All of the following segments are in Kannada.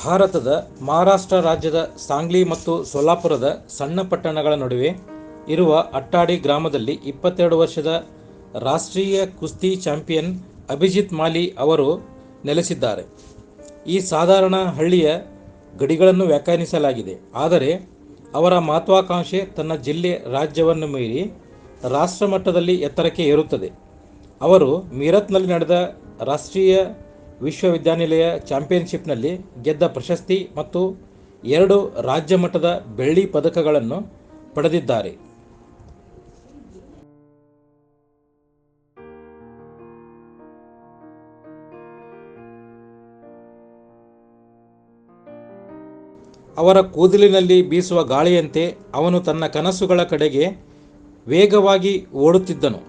ಭಾರತದ ಮಹಾರಾಷ್ಟ್ರ ರಾಜ್ಯದ ಸಾಂಗ್ಲಿ ಮತ್ತು ಸೊಲ್ಲಾಪುರದ ಸಣ್ಣ ಪಟ್ಟಣಗಳ ನಡುವೆ ಇರುವ ಅಟ್ಟಾಡಿ ಗ್ರಾಮದಲ್ಲಿ ಇಪ್ಪತ್ತೆರಡು ವರ್ಷದ ರಾಷ್ಟ್ರೀಯ ಕುಸ್ತಿ ಚಾಂಪಿಯನ್ ಅಭಿಜಿತ್ ಮಾಲಿ ಅವರು ನೆಲೆಸಿದ್ದಾರೆ. ಈ ಸಾಧಾರಣ ಹಳ್ಳಿಯ ಗಡಿಗಳನ್ನು ವ್ಯಾಖ್ಯಾನಿಸಲಾಗಿದೆ. ಆದರೆ ಅವರ ಮಹತ್ವಾಕಾಂಕ್ಷೆ ತನ್ನ ಜಿಲ್ಲೆ ರಾಜ್ಯವನ್ನು ಮೀರಿ ರಾಷ್ಟ್ರಮಟ್ಟದಲ್ಲಿ ಎತ್ತರಕ್ಕೆ ಏರುತ್ತದೆ. ಅವರು ಮೀರತ್ನಲ್ಲಿ ನಡೆದ ರಾಷ್ಟ್ರೀಯ ವಿಶ್ವವಿದ್ಯಾನಿಲಯ ಚಾಂಪಿಯನ್ಶಿಪ್ನಲ್ಲಿ ಗೆದ್ದ ಪ್ರಶಸ್ತಿ ಮತ್ತು ಎರಡು ರಾಜ್ಯ ಮಟ್ಟದ ಬೆಳ್ಳಿ ಪದಕಗಳನ್ನು ಪಡೆದಿದ್ದಾರೆ. ಅವರ ಕೂದಲಿನಲ್ಲಿ ಬೀಸುವ ಗಾಳಿಯಂತೆ ಅವನು ತನ್ನ ಕನಸುಗಳ ಕಡೆಗೆ ವೇಗವಾಗಿ ಓಡುತ್ತಿದ್ದನು.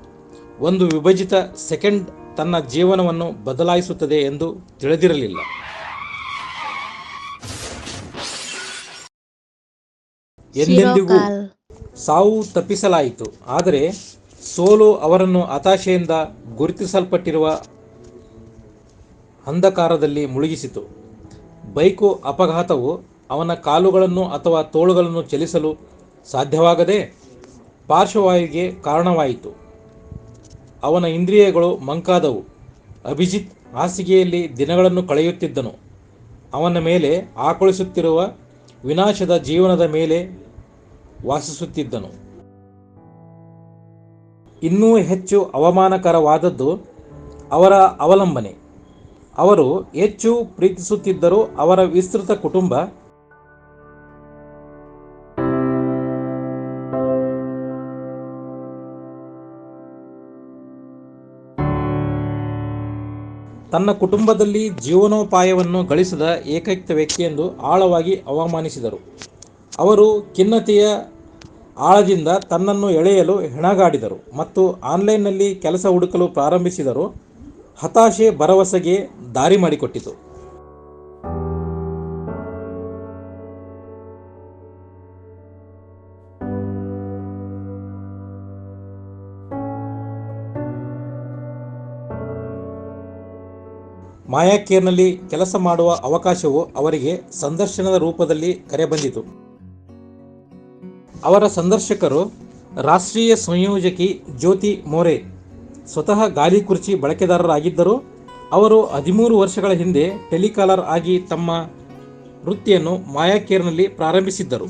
ಒಂದು ವಿಭಜಿತ ಸೆಕೆಂಡ್ ತನ್ನ ಜೀವನವನ್ನು ಬದಲಾಯಿಸುತ್ತದೆ ಎಂದು ತಿಳಿದಿರಲಿಲ್ಲ. ಎಂದೆಂದಿಗೂ ಸಾವು ತಪ್ಪಿಸಲಾಯಿತು. ಆದರೆ ಸೋಲು ಅವರನ್ನು ಹತಾಶೆಯಿಂದ ಗುರುತಿಸಲ್ಪಟ್ಟಿರುವ ಅಂಧಕಾರದಲ್ಲಿ ಮುಳುಗಿಸಿತು. ಬೈಕು ಅಪಘಾತವು ಅವನ ಕಾಲುಗಳನ್ನು ಅಥವಾ ತೋಳುಗಳನ್ನು ಚಲಿಸಲು ಸಾಧ್ಯವಾಗದೆ ಪಾರ್ಶ್ವವಾಯುವಿಗೆ ಕಾರಣವಾಯಿತು. ಅವನ ಇಂದ್ರಿಯಗಳು ಮಂಕಾದವು. ಅಭಿಜಿತ್ ಹಾಸಿಗೆಯಲ್ಲಿ ದಿನಗಳನ್ನು ಕಳೆಯುತ್ತಿದ್ದನು. ಅವನ ಮೇಲೆ ಆಕಳಿಸುತ್ತಿರುವ ವಿನಾಶದ ಜೀವನದ ಮೇಲೆ ವಾಸಿಸುತ್ತಿದ್ದನು. ಇನ್ನೂ ಹೆಚ್ಚು ಅವಮಾನಕರವಾದದ್ದು ಅವರ ಅವಲಂಬನೆ. ಅವರು ಹೆಚ್ಚು ಪ್ರೀತಿಸುತ್ತಿದ್ದರೂ ಅವರ ವಿಸ್ತೃತ ಕುಟುಂಬ ತನ್ನ ಕುಟುಂಬದಲ್ಲಿ ಜೀವನೋಪಾಯವನ್ನು ಗಳಿಸಿದ ಏಕೈಕ ವ್ಯಕ್ತಿಯೆಂದು ಆಳವಾಗಿ ಅವಮಾನಿಸಿದರು. ಅವರು ಖಿನ್ನತೆಯ ಆಳದಿಂದ ತನ್ನನ್ನು ಎಳೆಯಲು ಹೆಣಗಾಡಿದರು ಮತ್ತು ಆನ್ಲೈನ್ನಲ್ಲಿ ಕೆಲಸ ಹುಡುಕಲು ಪ್ರಾರಂಭಿಸಿದರು. ಹತಾಶೆ ಭರವಸೆಗೆ ದಾರಿ ಮಾಡಿಕೊಟ್ಟಿತು. ಮಾಯಾಕೇರ್ನಲ್ಲಿ ಕೆಲಸ ಮಾಡುವ ಅವಕಾಶವು ಅವರಿಗೆ ಸಂದರ್ಶನದ ರೂಪದಲ್ಲಿ ಕರೆಬಂದಿತು. ಅವರ ಸಂದರ್ಶಕರು ರಾಷ್ಟ್ರೀಯ ಸಂಯೋಜಕಿ ಜ್ಯೋತಿ ಮೋರೆ, ಸ್ವತಃ ಗಾಲಿ ಕುರ್ಚಿ ಬಳಕೆದಾರರಾಗಿದ್ದರು. ಅವರು ಹದಿಮೂರು ವರ್ಷಗಳ ಹಿಂದೆ ಟೆಲಿಕಾಲರ್ ಆಗಿ ತಮ್ಮ ವೃತ್ತಿಯನ್ನು ಮಾಯಾಕೇರ್ನಲ್ಲಿ ಪ್ರಾರಂಭಿಸಿದ್ದರು.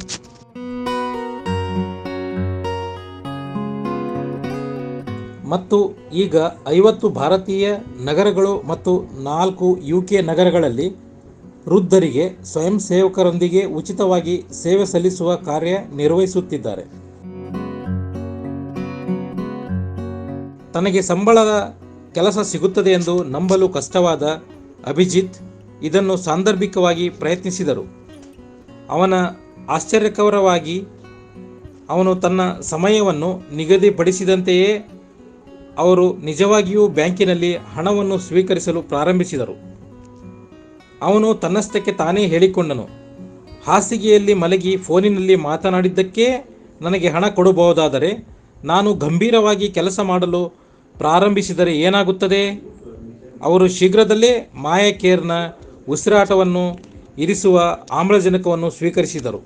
ಮತ್ತು ಈಗ ಐವತ್ತು ಭಾರತೀಯ ನಗರಗಳು ಮತ್ತು ನಾಲ್ಕು ಯುಕೆ ನಗರಗಳಲ್ಲಿ ವೃದ್ಧರಿಗೆ ಸ್ವಯಂ ಸೇವಕರೊಂದಿಗೆ ಉಚಿತವಾಗಿ ಸೇವೆ ಸಲ್ಲಿಸುವ ಕಾರ್ಯ ನಿರ್ವಹಿಸುತ್ತಿದ್ದಾರೆ. ತನಗೆ ಸಂಬಳದ ಕೆಲಸ ಸಿಗುತ್ತದೆ ಎಂದು ನಂಬಲು ಕಷ್ಟವಾದ ಅಭಿಜಿತ್ ಇದನ್ನು ಸಾಂದರ್ಭಿಕವಾಗಿ ಪ್ರಯತ್ನಿಸಿದರು. ಅವನ ಆಶ್ಚರ್ಯಕರವಾಗಿ ಅವನು ತನ್ನ ಸಮಯವನ್ನು ನಿಗದಿಪಡಿಸಿದಂತೆಯೇ ಅವರು ನಿಜವಾಗಿಯೂ ಬ್ಯಾಂಕಿನಲ್ಲಿ ಹಣವನ್ನು ಸ್ವೀಕರಿಸಲು ಪ್ರಾರಂಭಿಸಿದರು. ಅವನು ತನ್ನಷ್ಟಕ್ಕೆ ತಾನೇ ಹೇಳಿಕೊಂಡನು. ಹಾಸಿಗೆಯಲ್ಲಿ ಮಲಗಿ ಫೋನಿನಲ್ಲಿ ಮಾತನಾಡಿದ್ದಕ್ಕೆ ನನಗೆ ಹಣ ಕೊಡಬಹುದಾದರೆ ನಾನು ಗಂಭೀರವಾಗಿ ಕೆಲಸ ಮಾಡಲು ಪ್ರಾರಂಭಿಸಿದರೆ ಏನಾಗುತ್ತದೆ? ಅವರು ಶೀಘ್ರದಲ್ಲೇ ಮಾಯಕೇರ್ನ ಉಸಿರಾಟವನ್ನು ಇರಿಸುವ ಆಮ್ಲಜನಕವನ್ನು ಸ್ವೀಕರಿಸಿದರು.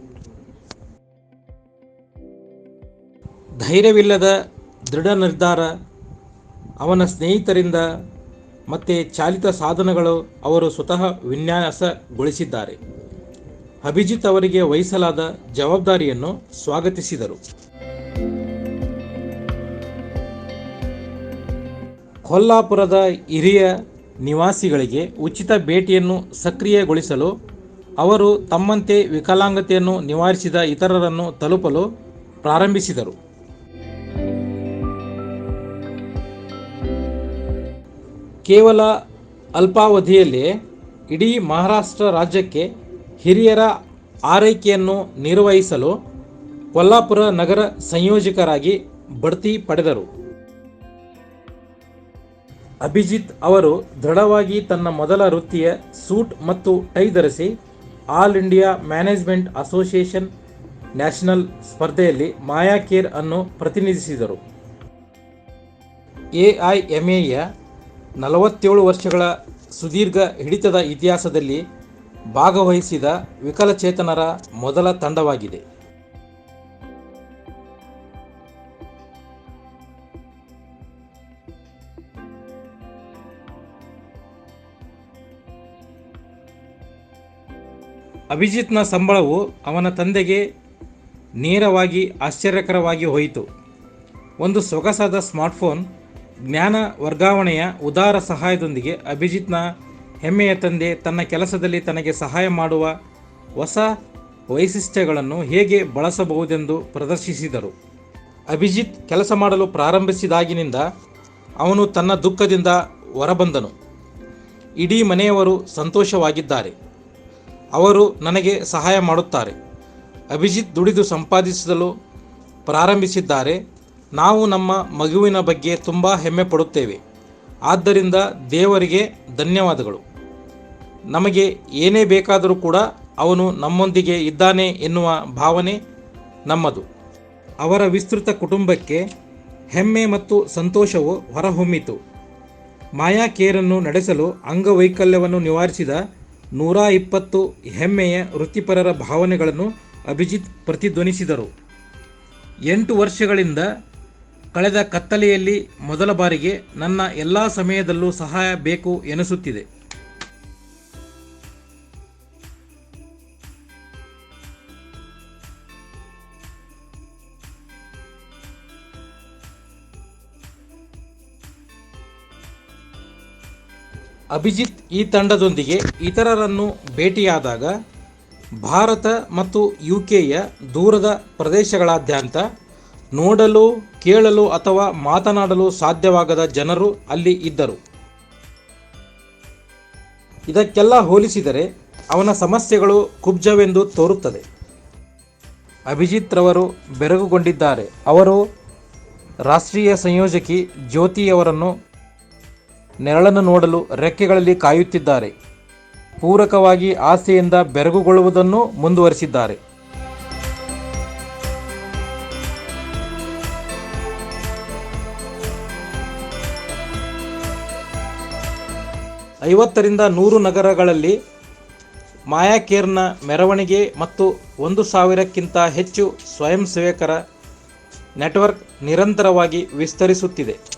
ಧೈರ್ಯವಿಲ್ಲದ ದೃಢ ನಿರ್ಧಾರ ಅವನ ಸ್ನೇಹಿತರಿಂದ ಮತ್ತೆ ಚಾಲಿತ ಸಾಧನಗಳು ಅವರು ಸ್ವತಃ ವಿನ್ಯಾಸಗೊಳಿಸಿದ್ದಾರೆ. ಅಭಿಜಿತ್ ಅವರಿಗೆ ವಹಿಸಲಾದ ಜವಾಬ್ದಾರಿಯನ್ನು ಸ್ವಾಗತಿಸಿದರು. ಕೊಲ್ಲಾಪುರದ ಹಿರಿಯ ನಿವಾಸಿಗಳಿಗೆ ಉಚಿತ ಭೇಟಿಯನ್ನು ಸಕ್ರಿಯಗೊಳಿಸಲು ಅವರು ತಮ್ಮಂತೆ ವಿಕಲಾಂಗತೆಯನ್ನು ನಿವಾರಿಸಿದ ಇತರರನ್ನು ತಲುಪಲು ಪ್ರಾರಂಭಿಸಿದರು. ಕೇವಲ ಅಲ್ಪಾವಧಿಯಲ್ಲಿ ಇಡೀ ಮಹಾರಾಷ್ಟ್ರ ರಾಜ್ಯಕ್ಕೆ ಹಿರಿಯರ ಆರೈಕೆಯನ್ನು ನಿರ್ವಹಿಸಲು ಕೊಲ್ಲಾಪುರ ನಗರ ಸಂಯೋಜಕರಾಗಿ ಬಡ್ತಿ ಪಡೆದರು. ಅಭಿಜಿತ್ ಅವರು ದೃಢವಾಗಿ ತನ್ನ ಮೊದಲ ವೃತ್ತಿಯ ಸೂಟ್ ಮತ್ತು ಟೈ ಧರಿಸಿ All India Management Association national ಸ್ಪರ್ಧೆಯಲ್ಲಿ ಮಾಯಾಕೇರ್ ಅನ್ನು ಪ್ರತಿನಿಧಿಸಿದರು. ಎಐಎಂಎಯ ನಲವತ್ತೇಳು ವರ್ಷಗಳ ಸುದೀರ್ಘ ಹಿಡಿತದ ಇತಿಹಾಸದಲ್ಲಿ ಭಾಗವಹಿಸಿದ ವಿಕಲಚೇತನರ ಮೊದಲ ತಂಡವಾಗಿದೆ. ಅಭಿಜಿತ್ನ ಸಂಬಳವು ಅವನ ತಂದೆಗೆ ನೇರವಾಗಿ ಆಶ್ಚರ್ಯಕರವಾಗಿ ಹೋಯಿತು. ಒಂದು ಸೊಗಸಾದ ಸ್ಮಾರ್ಟ್ಫೋನ್ ಜ್ಞಾನ ವರ್ಗಾವಣೆಯ ಉದಾರ ಸಹಾಯದೊಂದಿಗೆ ಅಭಿಜಿತ್ನ ಹೆಮ್ಮೆಯ ತಂದೆ ತನ್ನ ಕೆಲಸದಲ್ಲಿ ತನಗೆ ಸಹಾಯ ಮಾಡುವ ಹೊಸ ವೈಶಿಷ್ಟ್ಯಗಳನ್ನು ಹೇಗೆ ಬಳಸಬಹುದೆಂದು ಪ್ರದರ್ಶಿಸಿದರು. ಅಭಿಜಿತ್ ಕೆಲಸ ಮಾಡಲು ಪ್ರಾರಂಭಿಸಿದಾಗಿನಿಂದ ಅವನು ತನ್ನ ದುಃಖದಿಂದ ಹೊರಬಂದನು. ಇಡೀ ಮನೆಯವರು ಸಂತೋಷವಾಗಿದ್ದಾರೆ. ಅವರು ನನಗೆ ಸಹಾಯ ಮಾಡುತ್ತಾರೆ. ಅಭಿಜಿತ್ ದುಡಿದು ಸಂಪಾದಿಸಲು ಪ್ರಾರಂಭಿಸಿದ್ದಾರೆ. ನಾವು ನಮ್ಮ ಮಗುವಿನ ಬಗ್ಗೆ ತುಂಬ ಹೆಮ್ಮೆ ಪಡುತ್ತೇವೆ. ಆದ್ದರಿಂದ ದೇವರಿಗೆ ಧನ್ಯವಾದಗಳು. ನಮಗೆ ಏನೇ ಬೇಕಾದರೂ ಕೂಡ ಅವನು ನಮ್ಮೊಂದಿಗೆ ಇದ್ದಾನೆ ಎನ್ನುವ ಭಾವನೆ ನಮ್ಮದು. ಅವರ ವಿಸ್ತೃತ ಕುಟುಂಬಕ್ಕೆ ಹೆಮ್ಮೆ ಮತ್ತು ಸಂತೋಷವು ಹೊರಹೊಮ್ಮಿತು. ಮಾಯಾ ಕೇರನ್ನು ನಡೆಸಲು ಅಂಗವೈಕಲ್ಯವನ್ನು ನಿವಾರಿಸಿದ ನೂರ ಇಪ್ಪತ್ತು ಹೆಮ್ಮೆಯ ವೃತ್ತಿಪರರ ಭಾವನೆಗಳನ್ನು ಅಭಿಜಿತ್ ಪ್ರತಿಧ್ವನಿಸಿದರು. ಎಂಟು ವರ್ಷಗಳಿಂದ ಕಳೆದ ಕತ್ತಲೆಯಲ್ಲಿ ಮೊದಲ ಬಾರಿಗೆ ನನ್ನ ಎಲ್ಲ ಸಮಯದಲ್ಲೂ ಸಹಾಯ ಬೇಕು ಎನಿಸುತ್ತಿದೆ. ಅಭಿಜಿತ್ ಈ ತಂಡದೊಂದಿಗೆ ಇತರರನ್ನು ಭೇಟಿಯಾದಾಗ ಭಾರತ ಮತ್ತು ಯುಕೆಯ ದೂರದ ಪ್ರದೇಶಗಳಾದ್ಯಂತ ನೋಡಲು, ಕೇಳಲು ಅಥವಾ ಮಾತನಾಡಲು ಸಾಧ್ಯವಾಗದ ಜನರು ಅಲ್ಲಿ ಇದ್ದರು. ಇದಕ್ಕೆಲ್ಲ ಹೋಲಿಸಿದರೆ ಅವನ ಸಮಸ್ಯೆಗಳು ಕುಬ್ಜವೆಂದು ತೋರುತ್ತದೆ. ಅಭಿಜಿತ್ ರವರು ಬೆರಗುಗೊಂಡಿದ್ದಾರೆ. ಅವರು ರಾಷ್ಟ್ರೀಯ ಸಂಯೋಜಕಿ ಜ್ಯೋತಿಯವರನ್ನು ನೆರಳನ್ನು ನೋಡಲು ರೆಕ್ಕೆಗಳಲ್ಲಿ ಕಾಯುತ್ತಿದ್ದಾರೆ. ಪೂರಕವಾಗಿ ಆಸೆಯಿಂದ ಬೆರಗುಗೊಳ್ಳುವುದನ್ನು ಮುಂದುವರಿಸಿದ್ದಾರೆ. ಐವತ್ತರಿಂದ ನೂರು ನಗರಗಳಲ್ಲಿ ಮಾಯಾ ಕೇರ್ನ ಮೆರವಣಿಗೆ ಮತ್ತು ಒಂದು ಸಾವಿರಕ್ಕಿಂತ ಹೆಚ್ಚು ಸ್ವಯಂ ಸೇವಕರ ನೆಟ್ವರ್ಕ್ ನಿರಂತರವಾಗಿ ವಿಸ್ತರಿಸುತ್ತಿದೆ.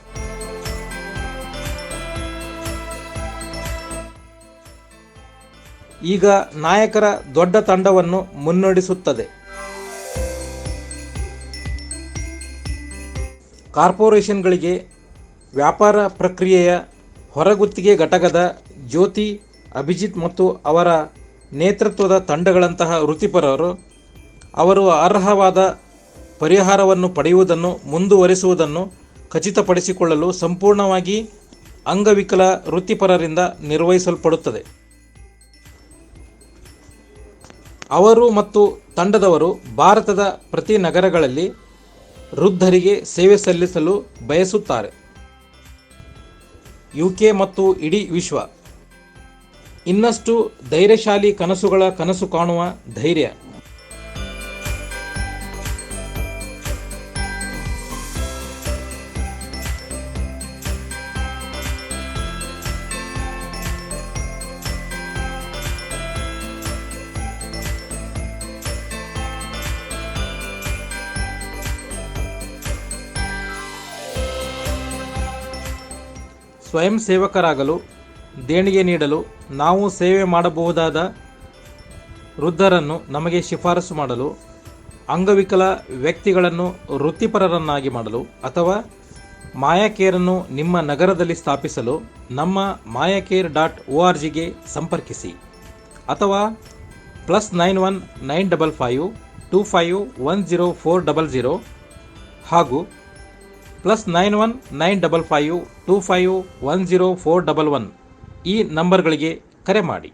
ಈಗ ನಾಯಕರ ದೊಡ್ಡ ತಂಡವನ್ನು ಮುನ್ನಡೆಸುತ್ತದೆ. ಕಾರ್ಪೊರೇಷನ್ಗಳಿಗೆ ವ್ಯಾಪಾರ ಪ್ರಕ್ರಿಯೆಯ ಹೊರಗುತ್ತಿಗೆ ಘಟಕದ ಜ್ಯೋತಿ, ಅಭಿಜಿತ್ ಮತ್ತು ಅವರ ನೇತೃತ್ವದ ತಂಡಗಳಂತಹ ವೃತ್ತಿಪರರು, ಅವರು ಅರ್ಹವಾದ ಪರಿಹಾರವನ್ನು ಪಡೆಯುವುದನ್ನು ಮುಂದುವರಿಸುವುದನ್ನು ಖಚಿತಪಡಿಸಿಕೊಳ್ಳಲು ಸಂಪೂರ್ಣವಾಗಿ ಅಂಗವಿಕಲ ವೃತ್ತಿಪರರಿಂದ ನಿರ್ವಹಿಸಲ್ಪಡುತ್ತದೆ. ಅವರು ಮತ್ತು ತಂಡದವರು ಭಾರತದ ಪ್ರತಿ ನಗರಗಳಲ್ಲಿ ವೃದ್ಧರಿಗೆ ಸೇವೆ ಸಲ್ಲಿಸಲು ಬಯಸುತ್ತಾರೆ. ಯುಕೆ ಮತ್ತು ಇಡೀ ವಿಶ್ವ. ಇನ್ನಷ್ಟು ಧೈರ್ಯಶಾಲಿ ಕನಸುಗಳ ಕನಸು ಕಾಣುವ ಧೈರ್ಯ. ಸ್ವಯಂ ಸೇವಕರಾಗಲು, ದೇಣಿಗೆ ನೀಡಲು ನಾವು ಸೇವೆ ಮಾಡಬಹುದಾದ ವೃದ್ಧರನ್ನು ನಮಗೆ ಶಿಫಾರಸು ಮಾಡಲು, ಅಂಗವಿಕಲ ವ್ಯಕ್ತಿಗಳನ್ನು ವೃತ್ತಿಪರರನ್ನಾಗಿ ಮಾಡಲು ಅಥವಾ ಮಾಯಾಕೇರನ್ನು ನಿಮ್ಮ ನಗರದಲ್ಲಿ ಸ್ಥಾಪಿಸಲು ನಮ್ಮ ಮಾಯಾಕೇರ್ ಡಾಟ್ ಒ ಆರ್ ಜಿಗೆ ಸಂಪರ್ಕಿಸಿ ಅಥವಾ plus nine one nine double five two five one zero four double zero ಹಾಗೂ plus nine one nine double five two five one zero four double one ಈ ನಂಬರ್ಗಳಿಗೆ ಕರೆ ಮಾಡಿ.